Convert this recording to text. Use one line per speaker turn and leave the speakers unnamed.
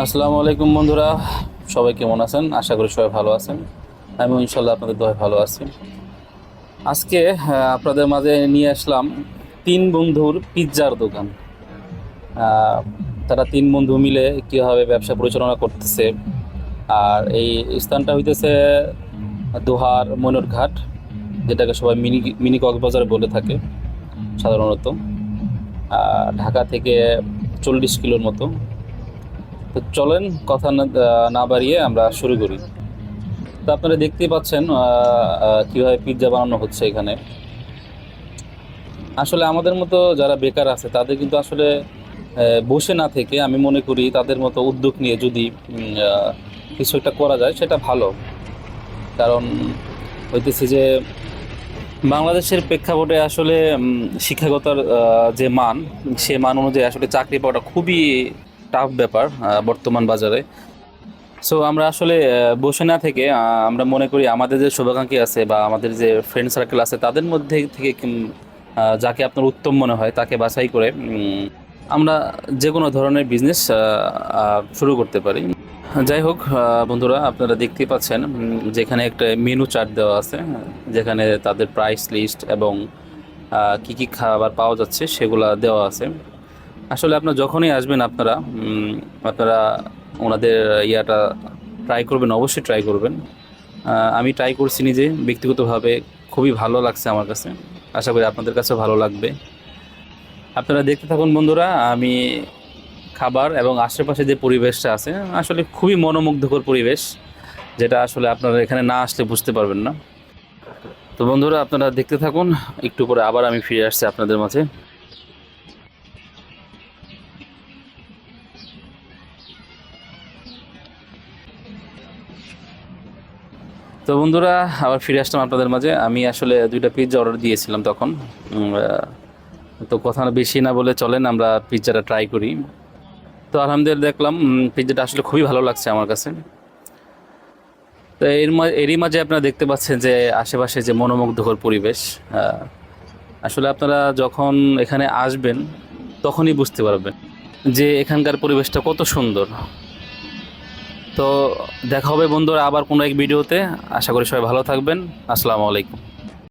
আসসালামু আলাইকুম বন্ধুরা। সবাই কেমন আছেন? আশা করি সবাই ভালো আছেন। আমি ইনশাল্লাহ আপনাদের দোয়া ভালো আছি। আজকে আপনাদের মাঝে নিয়ে আসলাম তিন বন্ধুর পিৎজার দোকান। তারা তিন বন্ধু মিলে কীভাবে ব্যবসা পরিচালনা করতেছে। আর এই স্থানটা হইতেছে দোহার ময়ূর ঘাট, যেটাকে সবাই মিনি মিনি কক্সবাজার বলে থাকে সাধারণত। ঢাকা থেকে চল্লিশ কিলোর মতো। তো চলেন, কথা না বাড়িয়ে আমরা শুরু করি। তো আপনারা দেখতেই পাচ্ছেন কীভাবে পিৎজা বানানো হচ্ছে এখানে। আসলে আমাদের মতো যারা বেকার আছে, তাদের কিন্তু আসলে বসে না থেকে আমি মনে করি তাদের মতো উদ্যোগ নিয়ে যদি কিছু একটা করা যায়, সেটা ভালো। কারণ হইতেছে যে, বাংলাদেশের প্রেক্ষাপটে আসলে শিক্ষাগতার যে মান, সে মান অনুযায়ী আসলে চাকরি পাওয়াটা খুবই টাফ ব্যাপার বর্তমান বাজারে। সো আমরা আসলে বসে না থেকে আমরা মনে করি আমাদের যে শুভাকাঙ্ক্ষী আছে বা আমাদের যে ফ্রেন্ড সার্কেল আছে, তাদের মধ্যে থেকে যাকে আপনার উত্তম মনে হয়, তাকে বাছাই করে আমরা যে কোনো ধরনের বিজনেস শুরু করতে পারি। যাই হোক বন্ধুরা, আপনারা দেখতেই পাচ্ছেন যেখানে একটা মেনু চার্ট দেওয়া আছে, যেখানে তাদের প্রাইস লিস্ট এবং কি কি খাবার পাওয়া যাচ্ছে, সেগুলা দেওয়া আছে। আসলে আপনার যখনই আসবেন আপনারা আপনারা ওনাদের ইয়াটা ট্রাই করবেন, অবশ্যই ট্রাই করবেন। আমি ট্রাই করছি নিজে, ব্যক্তিগতভাবে খুবই ভালো লাগছে আমার কাছে। আশা করি আপনাদের কাছেও ভালো লাগবে। আপনারা দেখতে থাকুন বন্ধুরা, আমি খাবার এবং আশেপাশে যে পরিবেশটা আছে, আসলে খুবই মনোমুগ্ধকর পরিবেশ, যেটা আসলে আপনারা এখানে না আসলে বুঝতে পারবেন না। তো বন্ধুরা, আপনারা দেখতে থাকুন, একটু পরে আবার আমি ফিরে আসছি আপনাদের মাঝে। তো বন্ধুরা, আবার ফিরে আসলাম আপনাদের মাঝে। আমি আসলে দুইটা পিৎজা অর্ডার দিয়েছিলাম তখন। তো কথা বেশি না বলে চলেন, আমরা পিৎজাটা ট্রাই করি। তো আলহামদুলিল্লাহ দেখলাম পিৎজাটা আসলে খুবই ভালো লাগছে আমার কাছে। তো এর এরই মাঝে আপনারা দেখতে পাচ্ছেন যে আশেপাশে যে মনোমুগ্ধকর পরিবেশ আসলে আপনারা যখন এখানে আসবেন, তখনই বুঝতে পারবেন যে এখানকার পরিবেশটা কত সুন্দর। তো দেখা হবে বন্ধুরা আবার কোনো এক ভিডিওতে। আশা করি সবাই ভালো থাকবেন। আসসালামু আলাইকুম।